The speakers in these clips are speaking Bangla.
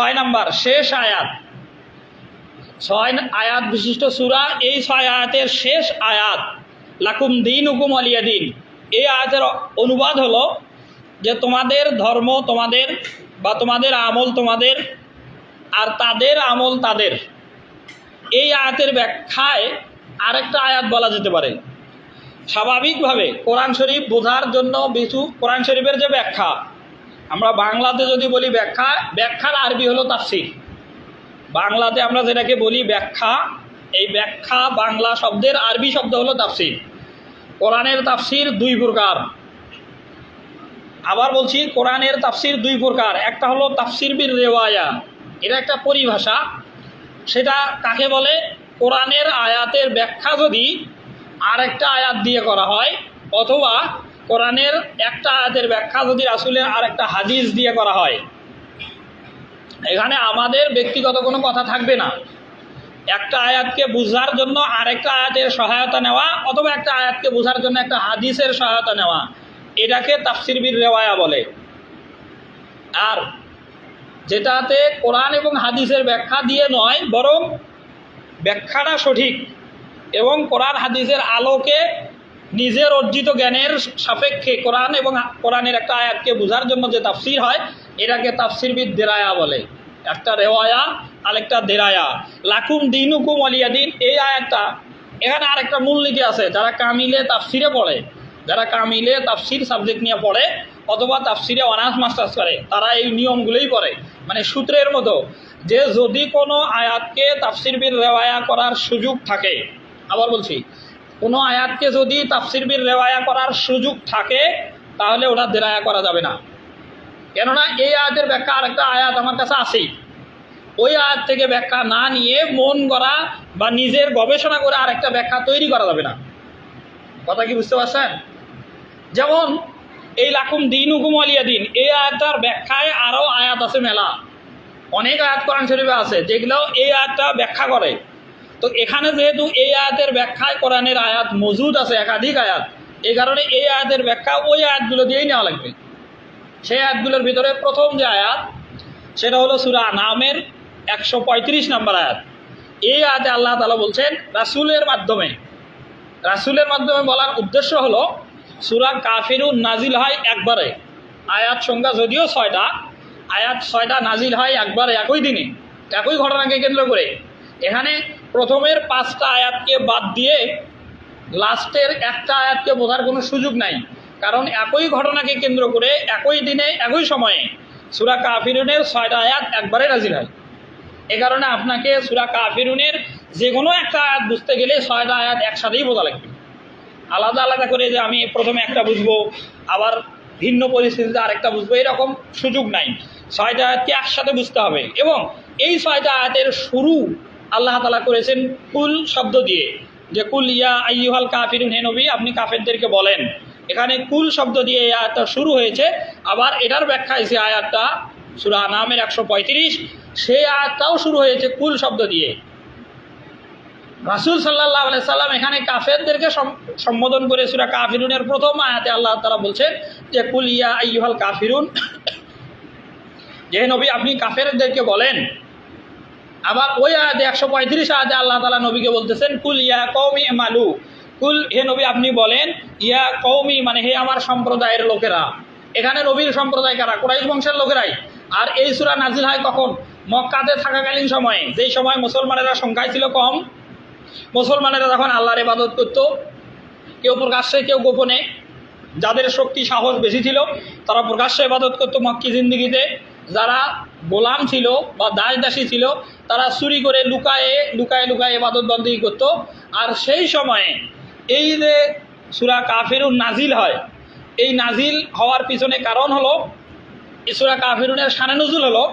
ছয় নাম্বার, শেষ আয়াত। ছয় আয়াত বিশিষ্ট সুরা, এই ছয় আয়াতের শেষ আয়াত, লাকুম দিন হুকুম আলিয়া দিন। এই আয়াতের অনুবাদ হলো যে তোমাদের ধর্ম, তোমাদের বা তোমাদের আমল তোমাদের, আর তাদের আমল তাদের। এই আয়াতের ব্যাখ্যায় আরেকটা আয়াত বলা যেতে পারে। স্বাভাবিকভাবে কোরআন শরীফ বোঝার জন্য কিছু কোরআন শরীফের যে ব্যাখ্যা আমরা বাংলাতে যদি বলি ব্যাখ্যা, ব্যাখ্যার আরবি হলো তাফসির। বাংলাতে আমরা যেটাকে বলি ব্যাখ্যা, এই ব্যাখ্যা বাংলা শব্দের আরবি শব্দ হলো তাফসির। কোরআনের তাফসির দুই প্রকার। আবার বলছি, কোরআনের তাফসির দুই প্রকার। একটা হলো তাফসির বির রেওয়ায়া। এটা একটা পরিভাষা। সেটা কাকে বলে? কোরআনের আয়াতের ব্যাখ্যা যদি আরেকটা আয়াত দিয়ে করা হয়, অথবা কোরআনের একটা আয়াতের ব্যাখ্যা যদি রাসুলের আরেকটা হাদিস দিয়ে করা হয়, এখানে আমাদের ব্যক্তিগত কোনো কথা থাকবে না। একটা আয়াতকে বোঝার জন্য আরেকটা আয়াতের সহায়তা নেওয়া অথবা একটা আয়াতকে বোঝার জন্য একটা হাদিসের সহায়তা নেওয়া, এটাকে তাফসির বির রেওয়ায়া বলে। আর যেটাতে কোরআন এবং হাদিসের ব্যাখ্যা দিয়ে নয়, বরং ব্যাখ্যাটা সঠিক এবং কোরআন হাদিসের আলোকে নিজের অর্জিত জ্ঞানের সাপেক্ষে কোরআন এবং কোরআনের একটা আয়াতকে বোঝার জন্য যে তাফসির হয়, এটাকে তাফসিরবিদ দেরায়া বলে। একটা রেওয়ায়া, আরেকটা দেরায়া। লাকুম দিন হুকুম অলিয়া দিন এই আয়াতটা। এখানে আরেকটা মূলনীতি আছে, যারা কামিলে তাফসিরে পড়ে, যারা কামিলে তাফসির সাবজেক্ট নিয়ে পড়ে, অথবা তাফসিরে অনার্স, মাস্টার্স করে, তারা এই নিয়মগুলোই পড়ে। মানে সূত্রের মতো, যে যদি কোনো আয়াতকে তাফসির বির রেওয়ায়া করার সুযোগ থাকে, আবার বলছি কোনো আয়াতকে যদি তাফসির বির রেওয়ায়া করার সুযোগ থাকে, তাহলে ওটা দেরায়া করা যাবে না। কেননা এই আয়াতের ব্যাখ্যা আরেকটা আয়াত আমার কাছে আছেই। ওই আয়াত থেকে ব্যাখ্যা না নিয়ে মন করা বা নিজের গবেষণা করে আরেকটা ব্যাখ্যা তৈরি করা যাবে না। কথা কি বুঝতে পারছেন? যেমন, এই লাকুম দিন হুকুম আলিয়া দিন, এই আয়াতটার ব্যাখ্যায় আরও আয়াত আছে মেলা। অনেক আয়াত কোরআন শরীফে আছে, যেগুলো এই আয়াতটা ব্যাখ্যা করে। তো এখানে যেহেতু এই আয়াতের ব্যাখ্যায় কোরআনের আয়াত মজুদ আছে, একাধিক আয়াত, এই কারণে এই আয়াতের ব্যাখ্যা ওই আয়াতগুলো দিয়েই নেওয়া লাগবে। সেই আয়াতগুলোর ভিতরে প্রথম যে আয়াত, সেটা হলো সুরা নামের একশো পঁয়ত্রিশ নম্বর আয়াত। এই আয়াতে আল্লাহ তালা বলছেন, রাসুলের মাধ্যমে রাসুলের মাধ্যমে বলার উদ্দেশ্য হলো, সুরা কাফিরুন নাজিল হয় একবারে। আয়াত সংখ্যা যদিও ছয়টা, আয়াত ছয়টা নাজিল হয় একবারে একই দিনে, একই ঘটনাকে কেন্দ্র করে। এখানে প্রথমের পাঁচটা আয়াতকে বাদ দিয়ে লাস্টের একটা আয়াতকে বোঝার কোনো সুযোগ নাই। কারণ একই ঘটনাকে কেন্দ্র করে একই দিনে, একই সময়ে সুরা কাফিরুনের ছয়টা আয়াত একবারে নাজিল হয় এ কারণে আপনাকে সুরা কাফিরুনের যে কোনো একটা আয়াত বুঝতে গেলে ছয়টা আয়াত একসাথেই বোঝা লাগবে। আলাদা আলাদা করে যে আমি প্রথমে একটা বুঝব, আবার ভিন্ন পরিস্থিতিতে আরেকটা বুঝব, এরকম সুযোগ নাই। ছয়টা আয়াতকে একসাথে বুঝতে হবে এবং এই ছয়টা আয়াতের শুরু আল্লাহ তালা করেছেন কুল শব্দ দিয়ে যে কুল ইয়া আইয়ুহাল কাফিরুন, হে নবী, আপনি কাফেরদেরকে বলেন। এখানে কুল শব্দ দিয়ে এই আয়াতটা শুরু হয়েছে। আবার এটার ব্যাখ্যা এসে আয়াতটা, সুরা নামের একশো পঁয়ত্রিশ, সেই আয়াতটাও শুরু হয়েছে কুল শব্দ দিয়ে। রাসুল সাল্লাহ আলাই সাল্লাম এখানে কাফেরদেরকে সম- সম্বোধন করে সুরা কাফিরুনের প্রথম আয়াতে আল্লাহ তালা বলছেন যে কুল ইয়া আইয়ুহাল কাফিরুন, যে নবী, আপনি কাফেরদেরকে বলেন আবার ওই আয়াতে একশো পঁয়ত্রিশ আয়াতে আল্লাহ তালা নবীকে বলতেছেন, কুল ইয়া কৌমি মালু কুল হে নবী, আপনি বলেন, ইয়া কৌমি মানে হে আমার সম্প্রদায়ের লোকেরা। এখানে নবীর সম্প্রদায় কারা? কোরাইশ বংশের লোকেরাই। আর এই সুরা নাজিল হয় কখন? মক্কাতে থাকাকালীন সময়ে। যেই সময় মুসলমানেরা সংখ্যায় ছিল কম, মুসলমানেরা তখন আল্লাহর ইবাদত করত। কেউ প্রকাশ্যে, কেউ গোপনে। যাদের শক্তি, সাহস বেশি ছিল, তারা প্রকাশ্যে ইবাদত করতো মক্কি জিন্দিগিতে। যারা গোলাম ছিল বা দাস দাসী ছিল, তারা চুরি করে লুকায়ে লুকায়ে লুকায়ে ইবাদত বন্দী করতো। আর সেই সময়ে এই যে সুরা কাফিরুন নাজিল হয়, এই নাজিল হওয়ার পিছনে কারণ হলো সুরা কাফিরুনের সানে নজুল হলো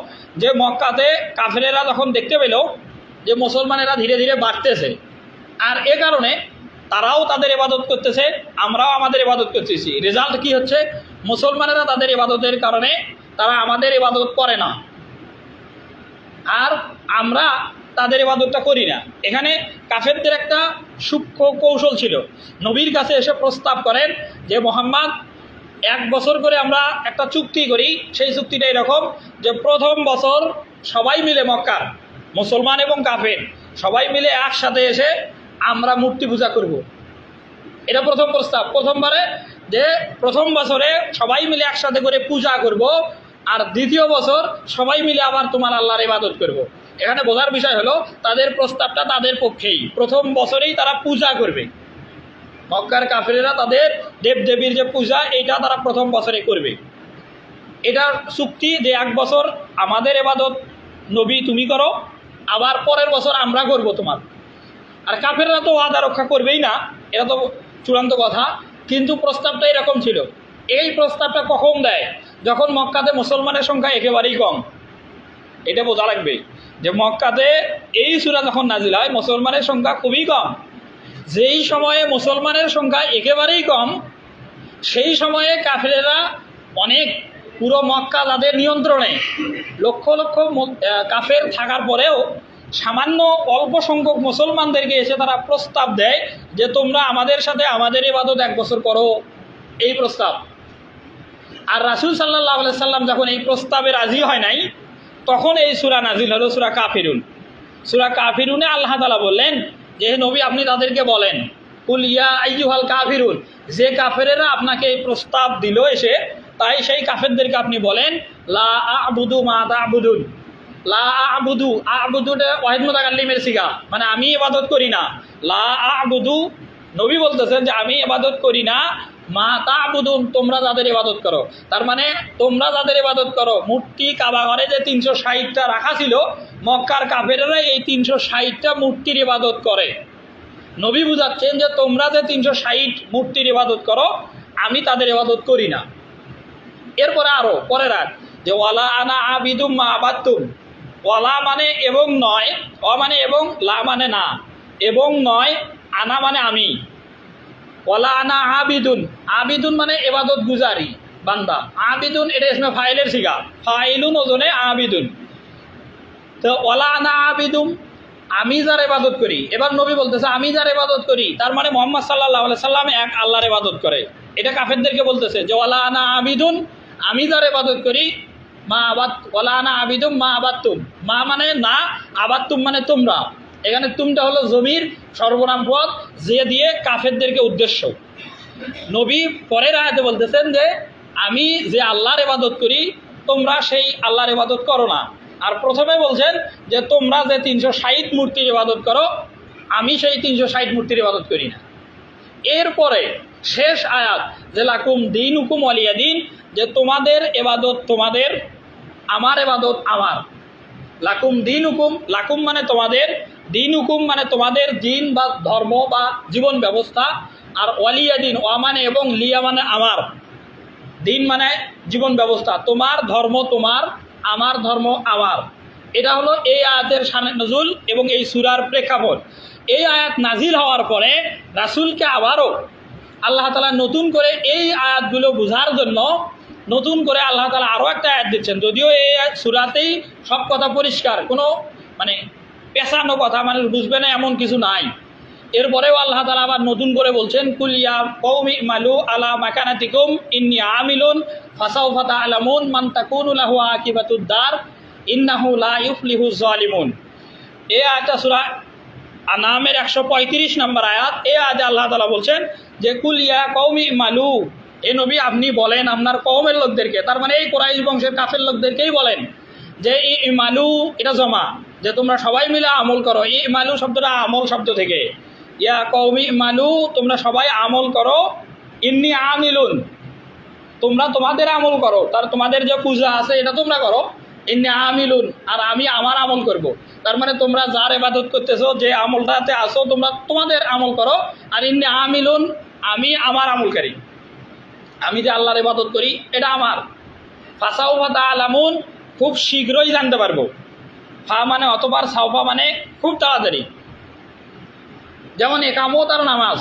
যে মক্কাতে কাফেরেরা যখন দেখতে পেল যে মুসলমানেরা ধীরে ধীরে বাড়তেছে, আর এ কারণে তারাও তাদের ইবাদত করতেছে, আমরাও আমাদের ইবাদত করতেছি। রেজাল্ট কি হচ্ছে? মুসলমানেরা তাদের ইবাদতের কারণে তারা আমাদের ইবাদত করে না। আর আমরা তাদের ইবাদতটা করি না। এখানে কাফেরদের একটা সূক্ষ্ম কৌশল ছিল। নবীর কাছে এসে প্রস্তাব করেন যে, মোহাম্মদ, এক বছর করে আমরা একটা চুক্তি করি। সেই চুক্তিটা এরকম যে, প্রথম বছর সবাই মিলে মক্কার, মুসলমান এবং কাফের, সবাই মিলে একসাথে এসে আমরা মূর্তি পূজা করব। এটা প্রথম প্রস্তাব। প্রথমবারে যে, প্রথম বছরে সবাই মিলে একসাথে করে পূজা করব। আর দ্বিতীয় বছর সবাই মিলে আবার তোমার আল্লাহর ইবাদত করব। এখানে বোঝার বিষয় হলো, তাদের প্রস্তাবটা তাদের পক্ষেই। প্রথম বছরেই তারা পূজা করবে। মক্কার কাফেরেরা তাদের দেবদেবীর যে পূজা, এইটা তারা প্রথম বছরে করবে। এটা চুক্তি যে এক বছর আমাদের এবাদত নবী তুমি করো, আবার পরের বছর আমরা করব তোমার। আর কাফেররা তো ওয়াদা রক্ষা করবেই না, এটা তো চূড়ান্ত কথা, কিন্তু প্রস্তাবটা এরকম ছিল। এই প্রস্তাবটা কখন দেয়? যখন মক্কাতে মুসলমানের সংখ্যা একেবারেই কম, এটা বোঝা লাগবে যে মক্কাতে এই সুরা যখন নাজিল হয়, মুসলমানের সংখ্যা খুবই কম। যেই সময়ে মুসলমানের সংখ্যা একেবারেই কম, সেই সময়ে কাফেরেরা অনেক, পুরো মক্কা তাদের নিয়ন্ত্রণে। লক্ষ লক্ষ কাফের থাকার পরেও সামান্য অল্প সংখ্যক মুসলমানদেরকে এসে তারা প্রস্তাব দেয় যে তোমরা আমাদের সাথে আমাদের ইবাদত এক বছর করো। এই প্রস্তাব। আর রাসুল সাল্লাহ সাল্লাম যখন এই প্রস্তাবে রাজি হয় নাই, তখন এই সুরা নাজিল হলো সুরা কাফিরুন। সুরা কাফিরুনে আল্লাহ তালা বললেন যে নবী, আপনি তাদেরকে বলেন, কুল ইয়া আইয়ুহাল কাফিরুন যে কাফেরেরা আপনাকে এই প্রস্তাব দিল এসে, তাই সেই কাফেরদেরকে আপনি বলেন, লা আবুদু মা আবুদুন লা আবুদু আবুদুটা ওয়াহিদ মোতাকাল্লিমের সিগা মানে আমি ইবাদত করি না। লা আবুদু নবী বলতেছেন যে, আমি ইবাদত করি না মা তা আবুদুন তোমরা যাদের ইবাদত করো। তার মানে তোমরা যাদের ইবাদত করো। মূর্তি কাবা ঘরে যে তিনশো ষাটটা রাখা ছিল, মক্কার কাফেরেরা এই তিনশো ষাটটা মূর্তির ইবাদত করে। নবী বুঝাচ্ছেন যে, তোমরা যে তিনশো ষাট মূর্তির ইবাদত করো, আমি তাদের ইবাদত করি না। এরপরে আরও পরে রাখ যে, ওয়ালা আনা আবিদুম মা আবাত্তুম ওয়ালা মানে এবং নয়, অ মানে এবং লা মানে না। এবং নয়, আনা মানে আমি। ওয়ালা আনা আবিদুন। আবিদুন মানে এবাদত গুজারি, বান্দা। আবিদুন এটা এসমে ফাইলের শিখা ফাইলুন ওজনে আবিদুন। তো ওয়ালা আনা আবিদুম, আমি যার এবাদত করি। এবার নবী বলতেছে, আমি যার এবাদত করি। তার মানে মোহাম্মদ সাল্লাহ সাল্লাম এক আল্লাহর ইবাদত করে। এটা কাফেরদেরকে বলতেছে যে, ওয়ালা আনা আবিদুন, আমি যার ইবাদত করি। মা আবাদ, ওয়ালা আনা আবিদুম, মা আবাত্তুম মা মানে না আবাত্তুম মানে তোমরা। এখানে তুমটা হলো জমির সর্বনাম পদ যে দিয়ে কাফেরদেরকে উদ্দেশ্য। নবী পরের আয়াতে বলতেছেন যে, আমি যে আল্লাহর ইবাদত করি, তোমরা সেই আল্লাহর ইবাদত করো না। আর প্রথমে বলছেন যে, তোমরা যে তিনশো ষাট মূর্তির ইবাদত করো, আমি সেই তিনশো ষাট মূর্তির ইবাদত করি না। এরপরে শেষ আয়াত, যে লাকুম দিন হুকুম অলিয়া দিন, যে তোমাদের এবাদত তোমাদের, আমার এবাদত আমার। লাকুম দিন হুকুম লাকুম মানে তোমাদের দিন হুকুম মানে তোমাদের দিন বা ধর্ম বা জীবন ব্যবস্থা, আর ওয়ালিয়া দিন ওয়া মানে এবং লিয়া মানে আমার। দিন মানে জীবন ব্যবস্থা, তোমার ধর্ম তোমার, আমার ধর্ম আমার। এটা হলো এই আয়াতের সানে নজুল এবং এই সুরার প্রেক্ষাপট। এই আয়াত নাজিল হওয়ার পরে রাসুলকে আবারও আল্লাহ তালা নতুন করে এই আয়াতগুলো বোঝার জন্য নতুন করে আল্লাহ তালা আরও একটা আয়াত দিচ্ছেন। যদিও এই সুরাতেই সব কথা পরিষ্কার, কোনো মানে পেশানো কথা মানে বুঝবে না, এমন কিছু নাই। এরপরেও আল্লাহ তালা আবার নতুন করে বলছেন কুলিয়া কৌমি মালু আলা মাকানাতিকুম ইন্নি আমিলুন ফাসাউ ফাতা আলামুন মান তাকুনুলাহু আকিবাতুদ্দার ইন্নাহু লা ইউফলিহু জালিমুন এ আয়াতটা সুরা আনামের একশো পঁয়ত্রিশ নম্বর আয়াত, এ আয়াতে আল্লাহ তালা বলছেন যে কুলিয়া কৌমি মালু, এ নবী আপনি বলেন আপনার কৌমের লোকদেরকে, তার মানে এই কোরাইশ বংশের কাফের লোকদেরকেই বলেন যে, ই ইমালু এটা জমা। যে তোমরা সবাই মিলে আমল করো। ই ইমালু শব্দটা আমল শব্দ থেকে। ইয়া কৌমি ইমালু তোমরা সবাই আমল করো। ইন্নি আমিলুন, তোমরা তোমাদের আমল করো। তার তোমাদের যে পূজা আছে, এটা তোমরা করো। ইন্নি আমিলুন, আর আমি আমার আমল করব। তার মানে তোমরা যার এবাদত করতেছো, যে আমলটাতে আসো, তোমরা তোমাদের আমল করো। আর ইন্নি আমিলুন, আমি আমার আমলকারী। আমি যে আল্লাহর ইবাদত করি, এটা আমার। ফাসাউ ফাতা আলামুন খুব শীঘ্রই জানতে পারব। ফা মানে অতবার সাউফা মানে খুব তাড়াতাড়ি। যেমন একামত আর নামাজ।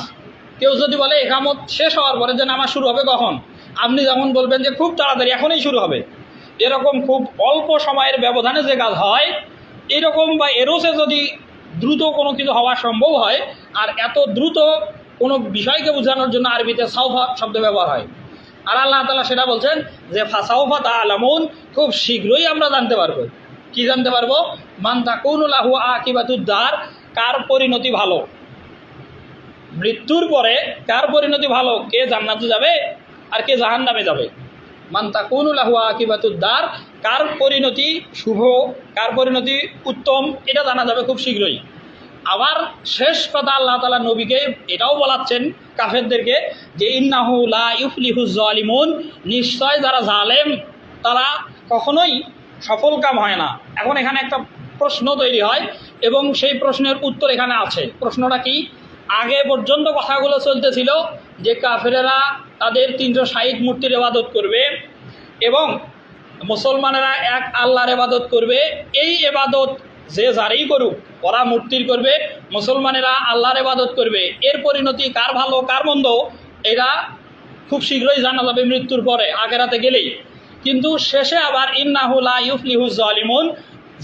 কেউ যদি বলে একামত শেষ হওয়ার পরে যে নামাজ শুরু হবে কখন? আপনি যেমন বলবেন যে খুব তাড়াতাড়ি, এখনই শুরু হবে। এরকম খুব অল্প সময়ের ব্যবধানে যে কাজ হয়, এরকম বা এরোসে যদি দ্রুত কোনো কিছু হওয়া সম্ভব হয়, আর এত দ্রুত কোনো বিষয়কে বোঝানোর জন্য আরবিতে সাউফা শব্দ ব্যবহার হয়। আর আল্লাহ তালা সেটা বলছেন যে, ফাসাউফা তা আলামুন খুব শীঘ্রই আমরা জানতে পারব। কি জানতে পারব? মান তাকুনুল্লাহু আকিবাতুদ্দার, কার পরিণতি ভালো? মৃত্যুর পরে কার পরিণতি ভালো? কে জান্নাতে যাবে আর কে জাহান্নামে যাবে? মান তাকুনুল্লাহু আকিবাতুদ্দার, কার পরিণতি শুভ, কার পরিণতি উত্তম, এটা জানা যাবে খুব শীঘ্রই। আবার শেষ কথা আল্লাহ তালা নবীকে এটাও বলাচ্ছেন কাফেরদেরকে যে ইন্নাহু লা ইউফলিহু নিশ্চয় যারা জালেম, তারা কখনোই সফল কাম হয় না। এখন এখানে একটা প্রশ্ন তৈরি হয় এবং সেই প্রশ্নের উত্তর এখানে আছে। প্রশ্নটা কি? আগে পর্যন্ত কথাগুলো চলতেছিল যে কাফেরেরা তাদের তিনশো ষাট মূর্তির এবাদত করবে এবং মুসলমানেরা এক আল্লাহর এবাদত করবে। এই এবাদত যে যারই করুক, ওরা মূর্তির করবে, মুসলমানেরা আল্লাহর এবাদত করবে। এর পরিণতি কার ভালো, কার মন্দ, এরা খুব শীঘ্রই জানা যাবে মৃত্যুর পরে আগেরাতে গেলেই। কিন্তু শেষে আবার ইন্নাহুলা ইউফলিহু জালিমুন।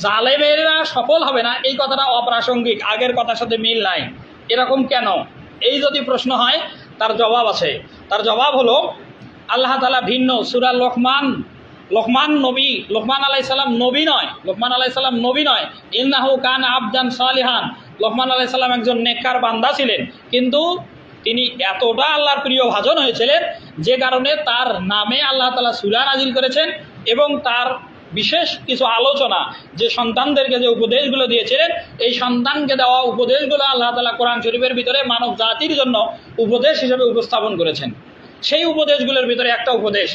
জালেমেরা সফল হবে না, এই কথাটা অপ্রাসঙ্গিক, আগের কথার সাথে মিল নাই। এরকম কেন? এই যদি প্রশ্ন হয়, তার জবাব আছে। তার জবাব হলো, আল্লাহ তালা ভিন্ন, সুরা লোকমান লোকমান নবী, লোকমান আলাই সাল্লাম নবী নয়, লোকমান আলাই সাল্লাম নবী নয়। ইন্নাহু কান আবদান সালিহান। লোকমান আলাই সাল্লাম একজন নেককার বান্দা ছিলেন। কিন্তু তিনি এতটা আল্লাহর প্রিয় ভাজন হয়েছিলেন যে কারণে তার নামে আল্লাহ তালা সুরা নাজিল করেছেন এবং তার বিশেষ কিছু আলোচনা যে সন্তানদেরকে যে উপদেশগুলো দিয়েছিলেন, এই সন্তানকে দেওয়া উপদেশগুলো আল্লাহ তালা কোরআন শরীফের ভিতরে মানব জাতির জন্য উপদেশ হিসেবে উপস্থাপন করেছেন। সেই উপদেশগুলোর ভিতরে একটা উপদেশ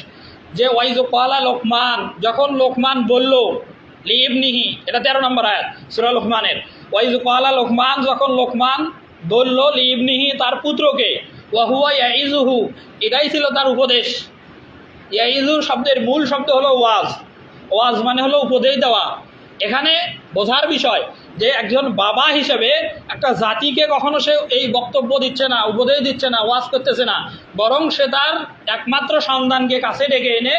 যে ওয়াইজ পালা লোকমান যখন লোকমান বলল লিবনিহি এটা তেরো নম্বর আয়াত, সুরা লোকমানের ওয়াইজ পালা লোকমান যখন লোকমান বলল লিবনিহি তার পুত্রকে, ওয়াহুয়া ইয়াইজুহু এটাই ছিল তার উপদেশ। ইয়াইজুর শব্দের মূল শব্দ হলো ওয়াজ। ওয়াজ মানে হলো উপদেশ দেওয়া। এখানে বোঝার বিষয় যে একজন বাবা হিসেবে একটা জাতিকে কখনো সে এই বক্তব্য দিচ্ছে না, উপদেশ দিচ্ছে না, ওয়াজ করতেছে না, বরং সে তার একমাত্র সন্তানকে কাছে ডেকে এনে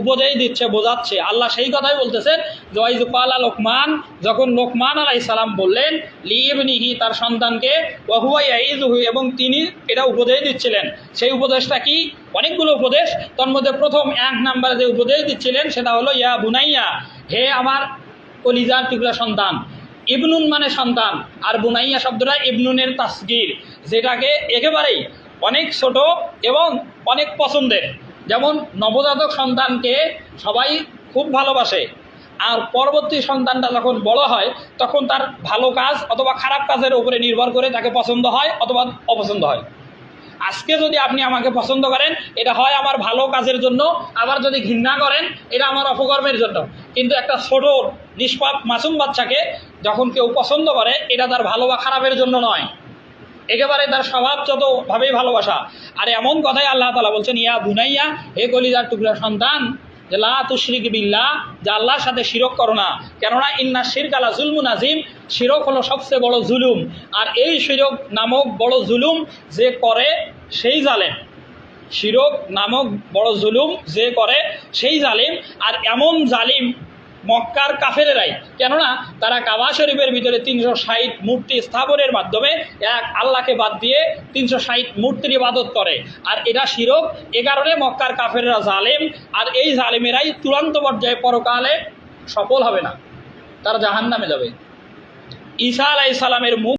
উপদেশ দিচ্ছে, বোঝাচ্ছে। আল্লাহ সেই কথাই বলতেছেন জয়জুপালা লোকমান যখন লোকমান আলাই সালাম বললেন লিবনিহি তার সন্তানকে ওহুয়াই আইজুহু এবং তিনি এটা উপদেশ দিচ্ছিলেন। সেই উপদেশটা কি? অনেকগুলো উপদেশ। তার মধ্যে প্রথম এক নাম্বারে যে উপদেশ দিচ্ছিলেন, সেটা হলো, ইয়া বুনাইয়া হে আমার কলিজার টুকরা সন্তান ইবনুন মানে সন্তান। আর বুনাইয়া শব্দটা ইবনুনের তাসগির, যেটাকে একেবারেই অনেক ছোট এবং অনেক পছন্দের। যেমন নবজাতক সন্তানকে সবাই খুব ভালোবাসে, আর পরবর্তী সন্তানটা যখন বড় হয়, তখন তার ভালো কাজ অথবা খারাপ কাজের উপরে নির্ভর করে তাকে পছন্দ হয় অথবা অপছন্দ হয়। আজকে যদি আপনি আমাকে পছন্দ করেন, এটা হয় আমার ভালো কাজের জন্য, আবার যদি ঘৃণা করেন, এটা আমার অপকর্মের জন্য। কিন্তু একটা ছোট, নিষ্পাপ মাসুম বাচ্চাকে যখন কেউ পছন্দ করে, এটা তার ভালো বা খারাপের জন্য নয়। একেবারে তার স্বভাবগতভাবেই ভালোবাসা। আর এমন কথাই আল্লাহ তালা বলছেন, ইয়া বুনাইয়া, হে কলিজার টুকরা সন্তান, যে লা তুশরিক বিল্লাহ, যে আল্লাহর সাথে শিরক করো না। কেননা ইন্না শিরক আলা জুলমুন আজিম শিরক হলো সবচেয়ে বড় জুলুম। আর এই শিরক নামক বড় জুলুম যে করে, সেই জালেম। শিরক নামক বড় জুলুম যে করে, সেই জালিম। আর এমন জালিম মক্কার কাফেরেরাই। কেননা তারা কাবা শরীফের ভিতরে তিনশো ষাট মূর্তি স্থাপনের মাধ্যমে এক আল্লাহকে বাদ দিয়ে তিনশো ষাট মূর্তির ইবাদত করে। আর এটা শিরক, এ কারণে মক্কার কাফেরেরা জালেম, আর এই জালেমেরাই চূড়ান্ত পর্যায়ে পরকালে সফল হবে না। তারা জাহান নামে যাবে। ঈসা আলাইসালামের মুখ